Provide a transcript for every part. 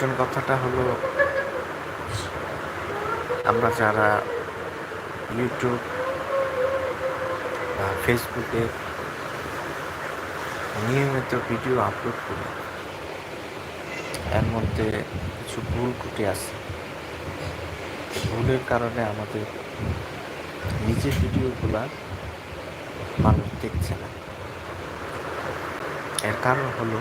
প্রথম কথাটা হলো, আমরা যারা ইউটিউব বা ফেসবুকে নিয়মিত ভিডিও আপলোড করি, এর মধ্যে কিছু ভুল ত্রুটি আছে। ভুলের কারণে আমাদের নিজের ভিডিওগুলা মানুষ দেখছে না। এর কারণ হলো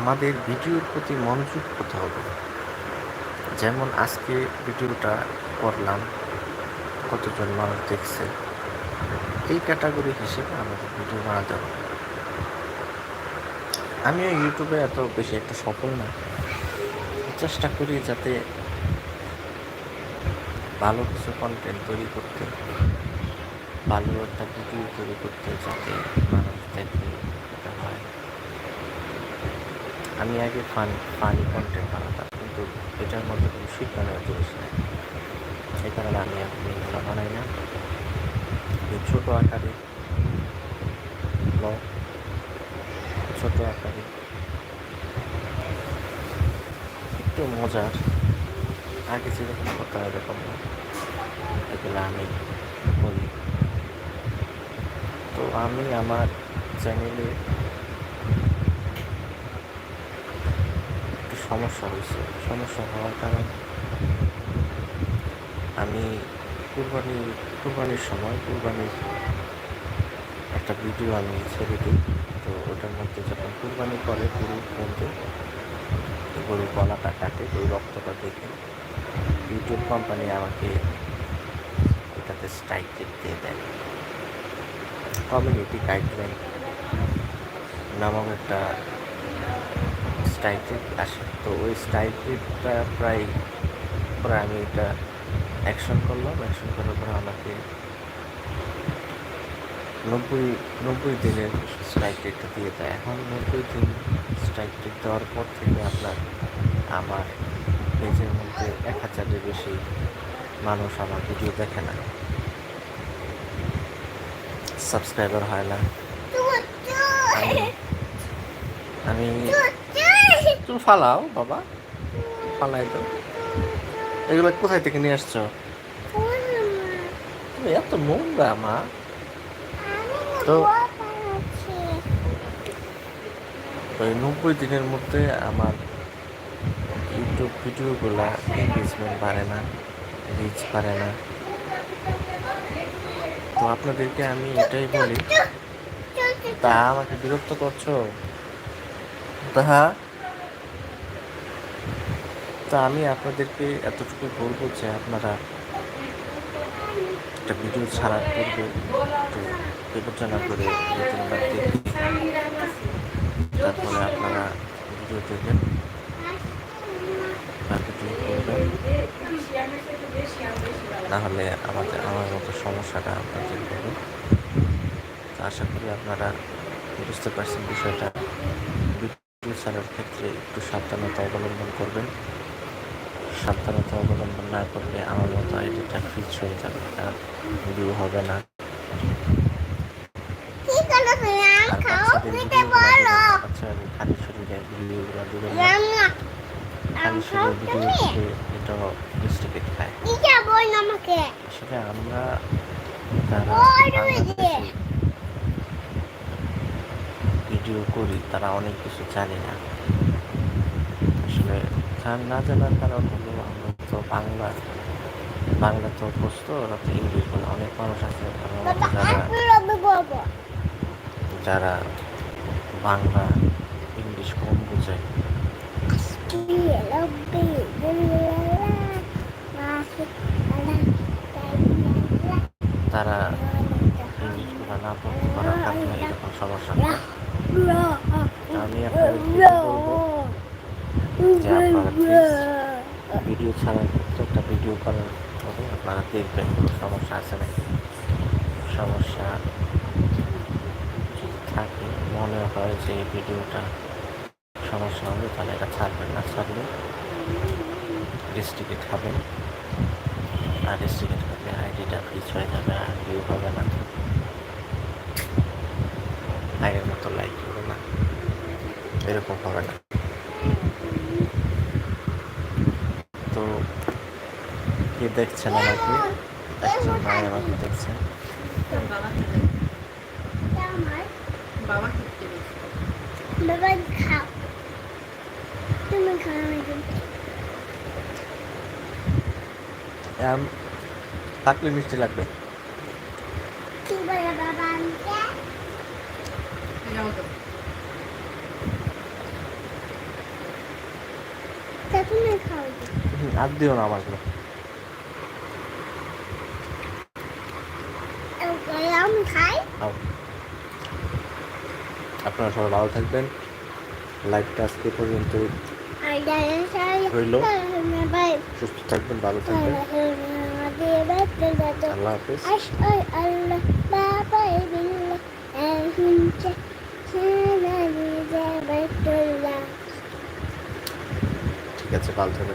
আমাদের ভিডিওর প্রতি মনোযোগ করতে হবে। যেমন আজকে ভিডিওটা করলাম, কতজন মানুষ দেখছে, এই ক্যাটাগরি হিসেবে আমাদের ভিডিও বানাতে হবে। আমিও ইউটিউবে এত বেশি একটা সফল না। চেষ্টা করি যাতে ভালো কিছু কন্টেন্ট তৈরি করতে, ভালো একটা ভিডিও তৈরি করতে যাতে মানুষ দেখে এটা হয় আমি আগে ফান ফানি কন্টেন্ট বানাতাম, কিন্তু এটার মধ্যে কোনো শিক্ষণীয় জিনিস নেই। এই কারণে আমি এখন এগুলো বানাই না। ছোটো আকারে ব্লগ ছোটো আকারে। একটু মজার, আগে যেরকম কথা এরকম না। এগুলো আমি করি। তো আমি আমার চ্যানেলে সমস্যা হয়েছে। সমস্যা হওয়ার কারণ আমি কুরবানি, কুরবানির সময় কুরবানির একটা ভিডিও আমি ছেড়ে দিই। তো ওটার মধ্যে যখন কুরবানি করে গরুর মধ্যে গরুর গলাটা কাটে ওই রক্তটা দেখে। ইউটিউব কোম্পানি আমাকে এটাতে স্ট্রাইক দিয়ে দেয়। কমিউনিটি গাইডলাইন নামক একটা স্ট্রাইক আসে। তো ওই স্ট্রাইক রেটটা প্রায় পরে আমি এটা অ্যাকশন করলাম। অ্যাকশন করার পরে আমাকে নব্বই নব্বই দিনের স্ট্রাইক রেটটা দিয়ে দেয়। এখন নব্বই দিন স্ট্রাইক রেট দেওয়ার পর থেকে আপনার আমার পেজের মধ্যে এক হাজারের বেশি মানুষ আমার ভিডিও দেখে না। সাবস্ক্রাইবার হয় না। আমি আমি তুমি ফালাও, বাবা। ফালাই দাও। এগুলো কোথায় থেকে নিয়ে আসছো? তুমি এত নোংরা, মা। তো তো এই নব্বই দিনের মধ্যে আমার ইউটিউব ভিডিওগুলা এঙ্গেজমেন্ট বাড়ে না রিচ বাড়ে না। তো আপনাদেরকে আমি এটাই বলি, তা আমাকে বিরক্ত করছ? তাহা তা আমি আপনাদেরকে এতটুকু বলব যে আপনারা একটা ভিডিও ছাড়ার পূর্বে একটু বিবেচনা করে তারপরে আপনারা ভিডিও দেখবেন করবেন। নাহলে আমাদের, আমার মতো সমস্যাটা আপনাদের হবে। আশা করি আপনারা বুঝতে পারছেন বিষয়টা। ভিডিও ছাড়ার ক্ষেত্রে একটু সাবধানতা অবলম্বন করবেন। সাবধানতা অবলম্বন না করলে আমার মতো আইডিটা ফিক্স হয়ে যাবে আর ভিডিও হবে না। বাচ্চাদের খালি শরীরে ভিডিওগুলো দেবেন খালি শরীরে ভিডিও এটা খায় আসলে আমরা ভিডিও করি তারা অনেক কিছু জানি না। আসলে জান- না জানার কারণ হলো আমরা তো বাংলা বাংলা তো অভ্যস্ত ওরা তো ইংলিশ বলে। অনেক মানুষ আছে যারা যারা বাংলা ইংলিশ কম বোঝে। তারা ইংলিশগুলো না পড়তে পারার কারণে এরকম সমস্যা আমি আপনাদেরকে বলব? যে আপনারা প্লিজ ভিডিও ছাড়ার প্রত্যেকটা ভিডিও করার পরে আপনারা দেখবেন কোনো সমস্যা আছে নাকি? সমস্যা থাকে মনে হয় যে ভিডিওটা সমস্যা হবে তাহলে এটা ছাড়বেন না ছাড়লে রেস্ট্রিকেট খাবেন। আর রেস্ট্রিকেট করলে আইডিটা ফ্রিজ হয়ে যাবে আর ভিউ হবে না। আগের মতো লাইক হবে না। এরকম হবে না। কি দেখছেন আমাকে? একজন ভাই আমাকে দেখছেন। থাকলে মিষ্টি খেতে আমার বাবা খেতে গেছে বাবা খাও তুমি খাও আমি দিই। আম থাকলে মিষ্টি লাগবে কি বলে বাবা আনতে যাও তো তা তুমি খাও দিই। হাত দিও না আমাকে। আপনারা সবাই ভালো থাকবেন। লাইকটা আজকে পর্যন্ত হইল। সুস্থ থাকবেন ভালো থাকবেন। ঠিক আছে কাল থেকে